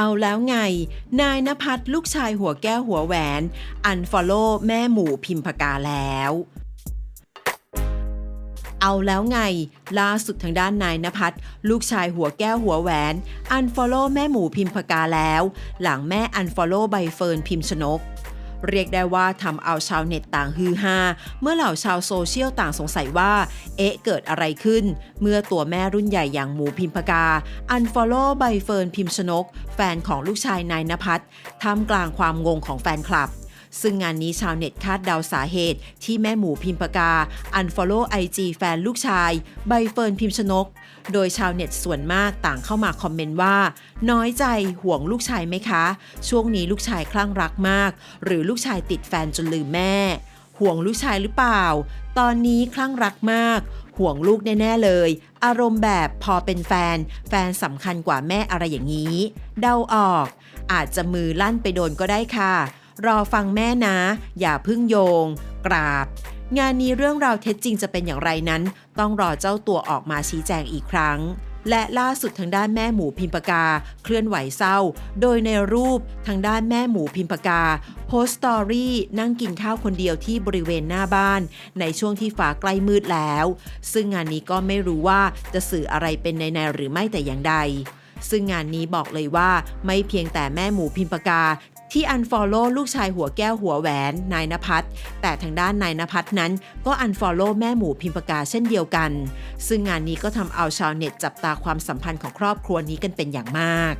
เอาแล้วไง นายนภัสลูกชายหัวแก้วหัวแหวน อันฟอลโล่แม่หมูพิมพกาแล้ว เอาแล้วไง ล่าสุดทางด้านนายนภัสลูกชายหัวแก้วหัวแหวน อันฟอลโล่แม่หมูพิมพกาแล้ว หลังแม่อันฟอลโล่ใบเฟิร์นพิมพชนก เรียกได้ว่าทำเอาชาวเน็ตต่างฮือฮาเมื่อเหล่าชาวโซเชียลต่างสงสัยว่า เอ๊ะเกิดอะไรขึ้น เมื่อตัวแม่รุ่นใหญ่อย่างหมูพิมพกา อันฟอลโล่ใบเฟิร์นพิมพชนก แฟนของลูกชายนายนภัทรทำกลางความงงของแฟนคลับ ซึ่งงานนี้ชาวเน็ตคาดเดาสาเหตุ ที่แม่หมูพิมพกาอันฟอลโล่ไอจีแฟนลูกชาย ใบเฟิร์นพิมพ์ชนก โดยชาวเน็ตส่วนมากต่างเข้ามาคอมเมนต์ว่า น้อยใจห่วงลูกชายไหมคะ ช่วงนี้ลูกชายคลั่งรักมาก หรือลูกชายติดแฟนจนลืมแม่ ห่วงลูกชายหรือเปล่า ตอนนี้คลั่งรักมากห่วงลูกแน่ ๆ เลย อารมณ์แบบพอเป็นแฟน แฟนสำคัญกว่าแม่อะไรอย่างนี้ เดาออก อาจจะมือลั่นไปโดนก็ได้ค่ะ รอฟังแม่นะ อย่าพึ่งโยง กราบ งานนี้เรื่องราวเท็จจริงจะเป็นอย่างไรนั้น ต้องรอเจ้าตัวออกมาชี้แจงอีกครั้ง และล่าสุดทางด้านแม่หมูพิมพกา เคลื่อนไหวเศร้า โดยในรูปทางด้านแม่หมูพิมพกา โพสต์สตอรี่นั่งกินข้าวคนเดียวที่บริเวณหน้าบ้าน ในช่วงที่ฟ้าใกล้มืดแล้ว ซึ่งงานนี้ก็ไม่รู้ว่าจะสื่ออะไรเป็นในในหรือไม่แต่อย่างใดซึ่งงานนี้บอกเลยว่าไม่เพียงแต่แม่หมูพิมพกา ที่อันฟอลโล่ลูกชายหัวแก้วหัวแหวนนายนภัสแต่ทางด้านนายนภัสนั้นก็อันฟอลโล่แม่หมูพิมพกาเช่นเดียวกัน ซึ่งงานนี้ก็ทำเอาชาวเน็ตจับตาความสัมพันธ์ของครอบครัวนี้กันเป็นอย่างมาก